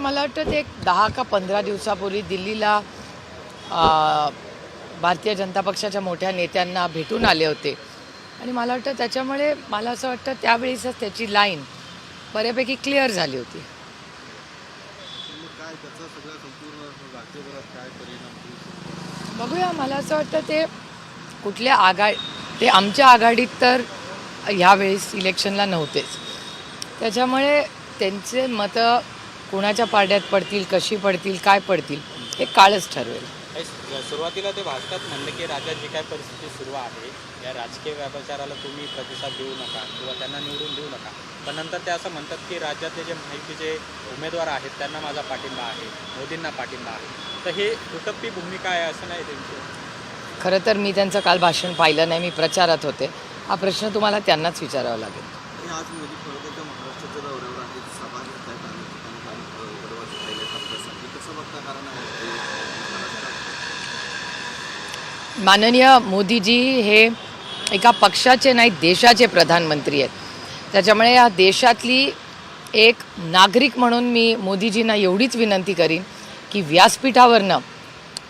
मला वाटतं ते एक दहा का पंधरा दिवसापूर्वी दिल्लीला भारतीय जनता पक्षाच्या मोठ्या नेत्यांना भेटून आले होते. आणि मला वाटतं त्याच्यामुळे मला असं वाटतं त्यावेळीसच त्याची लाईन बऱ्यापैकी क्लिअर झाली होती. बघूया मला असं वाटतं ते कुठल्या आघा ते आमच्या आघाडीत तर ह्यावेळेस इलेक्शनला नव्हतेच. त्याच्यामुळे त्यांचे मतं कुणाच्या पारड्यात पडतील कशी पडतील काय पडतील हे काळच ठरवेल. हे सुरुवातीला ते भाजतात म्हणलं की राज्यात जी काय परिस्थिती सुरू आहे या राजकीय व्यापाचाराला तुम्ही प्रतिसाद देऊ नका किंवा त्यांना निवडून देऊ नका. पण नंतर ते असं म्हणतात की राज्यातले जे माहितीचे उमेदवार आहेत त्यांना माझा पाठिंबा आहे मोदींना पाठिंबा आहे. तर हे दुटप्पी भूमिका आहे असं नाही त्यांची. खरं तर मी त्यांचं काल भाषण पाहिलं नाही मी प्रचारात होते. हा प्रश्न तुम्हाला त्यांनाच विचारावा लागेल. आज मोदी खरं तर त्या महाराष्ट्राच्या दौऱ्यावर आहेत सभा घेत आहेत अनेक ठिकाणी काही गडवाची पहिले प्रसंगी कसं बघता कारण आहे ते महाराष्ट्रात माननीय मोदीजी हे एका पक्षाचे नाही देशाचे प्रधानमंत्री आहेत. त्याच्यामुळे या देशातली एक नागरिक म्हणून मी मोदीजींना एवढीच विनंती करीन की व्यासपीठावरनं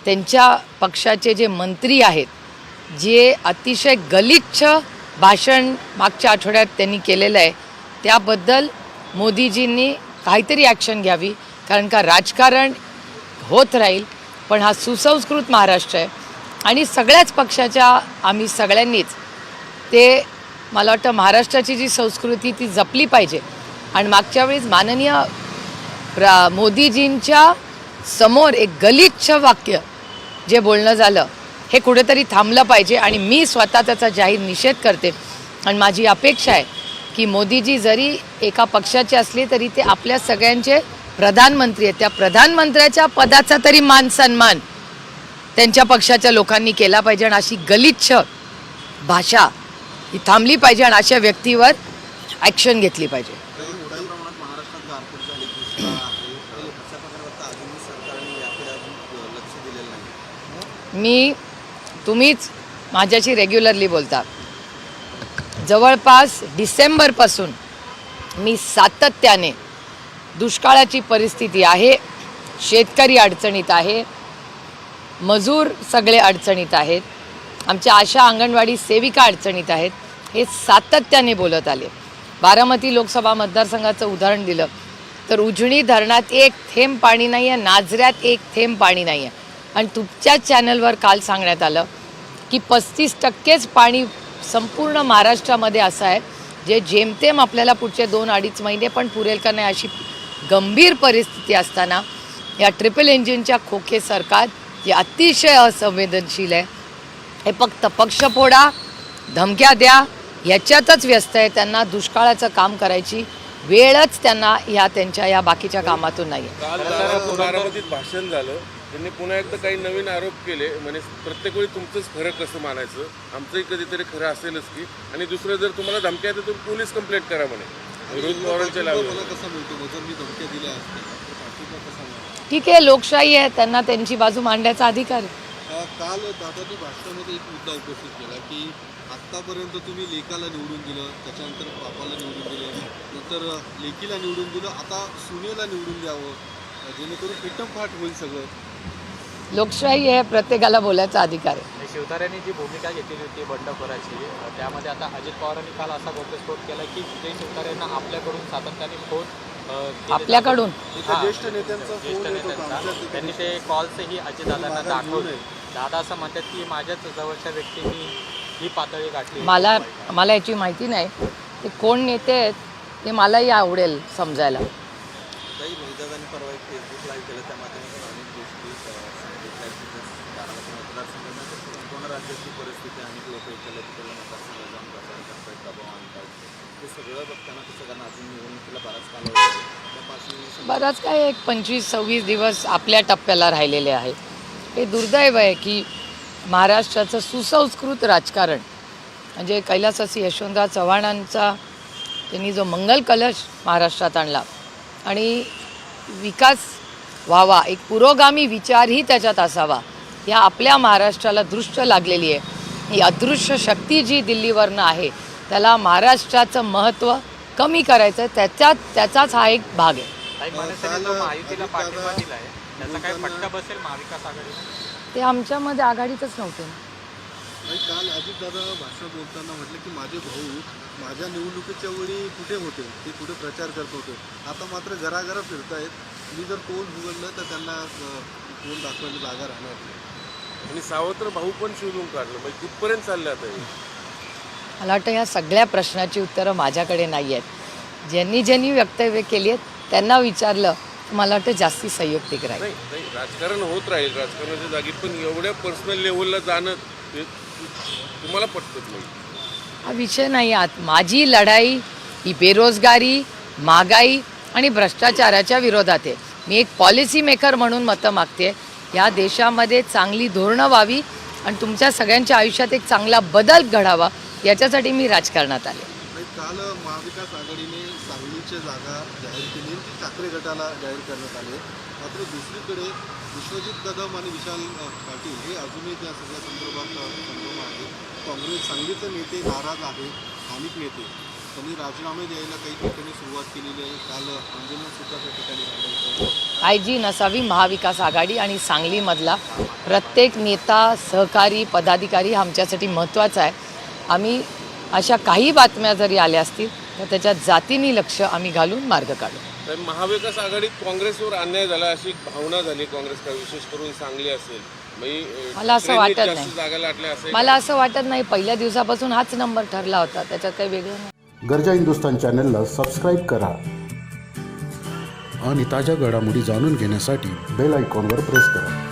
त्यांच्या पक्षाचे जे मंत्री आहेत जे अतिशय गलिच्छ भाषण मागच्या आठवड्यात त्यांनी केलेलं आहे त्याबद्दल मोदीजींनी काहीतरी ॲक्शन घ्यावी कारण का राजकारण होत राहील पण हा सुसंस्कृत महाराष्ट्र आहे. आणि सगळ्याच पक्षाच्या आम्ही सगळ्यांनीच ते मला वाटतं महाराष्ट्राची जी संस्कृती ती जपली पाहिजे. आणि मागच्या वेळेस माननीय प्रा मोदीजींच्या समोर एक गलिच्छ वाक्य जे बोलणं झालं हे कुठेतरी थांबलं पाहिजे आणि मी स्वतः त्याचा जाहीर निषेध करते. आणि माझी अपेक्षा आहे की मोदीजी जरी एका पक्षाचे असले तरी ते आपल्या सगळ्यांचे प्रधानमंत्री आहेत. त्या प्रधानमंत्र्याच्या पदाचा तरी मान सन्मान त्यांच्या पक्षाच्या लोकांनी केला पाहिजे आणि अशी गलिच्छ भाषा ही थांबली पाहिजे आणि अशा व्यक्तीवर ॲक्शन घेतली पाहिजे. मी तुम्हीच माझ्याशी रेग्युलरली बोलता. जवळपास डिसेंबरपासून मी सातत्याने दुष्काळाची परिस्थिती आहे शेतकरी अडचणीत आहे मजूर सगळे अडचणीत आहेत. आमच्या आशा अंगणवाडी सेविका अडचणीत आहेत. हे सातत्याने बोलत आले. बारामती लोकसभा मतदारसंघाचं उदाहरण दिलं. तर उजणी धरणात एक थेंब पाणी नाही आहे नाजऱ्यात एक थेंब पाणी नाही आहे आणि तुमच्याच चॅनलवर काल सांगण्यात आलं की पस्तीस टक्केच पाणी संपूर्ण महाराष्ट्रामध्ये असं आहे. जे जेमतेम आपल्याला पुढचे दोन अडीच महिने पण पुरेल का नाही अशी गंभीर परिस्थिती असताना या ट्रिपल इंजिनच्या खोखे सरकार जे अतिशय असंवेदनशील आहे. हे फक्त पक्ष फोडा धमक्या द्या याच्यातच व्यस्त आहे. त्यांना दुष्काळाचं काम करायची वेळच त्यांना या त्यांच्या या बाकीच्या कामातून नाही भाषण झालं. त्यांनी पुन्हा एकदा काही नवीन आरोप केले. म्हणजे प्रत्येक वेळी तुमचंच खरं कसं मानायचं? आमचंही कधीतरी खरं असेलच की. आणि दुसरं जर तुम्हाला धमक्या येते तर पोलीस कंप्लेंट करा म्हणे. विरोध पवारांच्या मला कसा मिळतो जर मी धमक्या दिल्या असतील तर पाठिंबा कसा मिळतो ठीक आहे लोकशाही आहे त्यांना त्यांची बाजू मांडण्याचा अधिकार आहे. काल दादानी भाषणामध्ये एक मुद्दा उपस्थित केला की आत्तापर्यंत तुम्ही लेकाला निवडून दिलं त्याच्यानंतर बापाला निवडून दिलं नंतर लेकीला निवडून दिलं आता सुनेला निवडून द्यावं जेणेकरून फिटमफाट होईल सगळं. लोकशाही आहे प्रत्येकाला बोलायचा अधिकार आहे. आणि शिवतारेंनी जी भूमिका घेतलेली होती बंडखोराची त्यामध्ये आता अजित पवारांनी काल असा घटस्फोट केला की जे शिवतारेंना आपल्याकडून सातत्याने केले आपल्याकडून. हां. ज्येष्ठ नेत्यांचा ज्येष्ठ फोन येत होता नेत्यांचा. त्यांनी तिकडे. ते कॉल्सही अजितदादांना माझा दाखवले. दादा असं म्हणतात की माझ्याच जवळच्या व्यक्तींनी ही पातळी गाठली. मला मला याची माहिती नाही. ते कोण नेते आहेत ते मलाही आवडेल समजायला. काही महिदादांनी परवा एक फेसबुक लाईव्ह केलं. त्या माध्यमातून अनेक गोष्टी अ, सांगितल्या आहेत की जसं बारामती मतदारसंघामध्ये संपूर्ण राज्याची परिस्थिती अनेक लोक तिकडल्या मतदारसंघात जाऊन सगळं बघताना कसं कारण अजून निवडणुकीला बराच बराच काय एक पंचवीस सव्वीस दिवस आपल्या टप्प्याला राहिलेले आहे. हे दुर्दैव आहे की महाराष्ट्राचं सुसंस्कृत राजकारण म्हणजे कैलासासी यशवंतराव चव्हाणांचा त्यांनी जो मंगल कलश महाराष्ट्रात आणला आणि विकास व्हावा एक पुरोगामी विचारही त्याच्यात असावा या आपल्या महाराष्ट्राला दृष्ट लागलेली आहे. ही अदृश्य शक्ती जी दिल्लीवरनं आहे त्याला महाराष्ट्राचं महत्त्व कमी करायचं त्याच्यात त्याचाच हा एक भाग आहे. ते आमच्यामध्ये आघाडीतच नव्हते. काल अजितदादा भाषण बोलताना म्हटलं की माझे भाऊ माझ्या निवडणुकीच्या वेळी कुठे होते? ते कुठे प्रचार करत होते? आता मात्र घराघरा फिरतायत. मी जर तोंड उघडलं तर त्यांना तोंड दाखवायला जागा राहणार नाही. आणि सावत्र भाऊ पण शोधून काढलं. म्हणजे कुठपर्यंत चाललं आता हे? मला वाटतं ह्या सगळ्या प्रश्नाची उत्तरं माझ्याकडे नाही आहेत. ज्यांनी ज्यांनी वक्तव्य केली आहेत त्यांना विचारलं मला वाटतं जास्ती संयुक्तिक राहील. राजकारण होत राहील. राजकारणाच्या जागी पण एवढ्या पर्सनल लेवलला जाणं तुम्हाला पटत नाही. हा विषय नाही आत. माझी लढाई ही बेरोजगारी महागाई आणि भ्रष्टाचाराच्या विरोधात आहे. मी एक पॉलिसी मेकर म्हणून मतं मागते. या देशामध्ये चांगली धोरणं व्हावी आणि तुमच्या सगळ्यांच्या आयुष्यात एक चांगला बदल घडावा. याच्यासाठी मी राजकारणात आले. काल महाविकास आघाडीने सांगलीच्या जागा जाहीर केली. ती ठाकरे गटाला जाहीर करण्यात आले. मात्र दुसरीकडे विश्वजित कदम आणि विशाल पाटील हे अजूनही त्या सगळ्या संदर्भात संभ्रम आहे. काँग्रेस सांगलीचे नेते नाराज आहेत स्थानिक नेते. त्यांनी राजीनामे द्यायला काही ठिकाणी सुरुवात केलेली आहे. काल आंदोलन सुद्धा त्या ठिकाणी झालं आय जी नसावी महाविकास आघाडी आणि सांगलीमधला प्रत्येक नेता सहकारी पदाधिकारी आमच्यासाठी महत्त्वाचा आहे. आम्ही अशा काही बातम्या जरी आल्या असतील तर त्याच्यात जातीनी लक्ष आम्ही घालून मार्ग काढू. तर महाविकास आघाडीत काँग्रेसवर अन्याय झाला अशी भावना झाली काँग्रेसला विशेष करून सांगली असेल. म्हणजे, मला असं वाटत नाही. मला असं वाटत नाही. पहिल्या दिवसापासून हाच नंबर ठरला होता. त्याच्यात काही वेगळं नाही. गरजा हिंदुस्तान चॅनलला सबस्क्राईब करा आणि ताज्या घडामोडी जाणून घेण्यासाठी बेल आयकॉनवर प्रेस करा.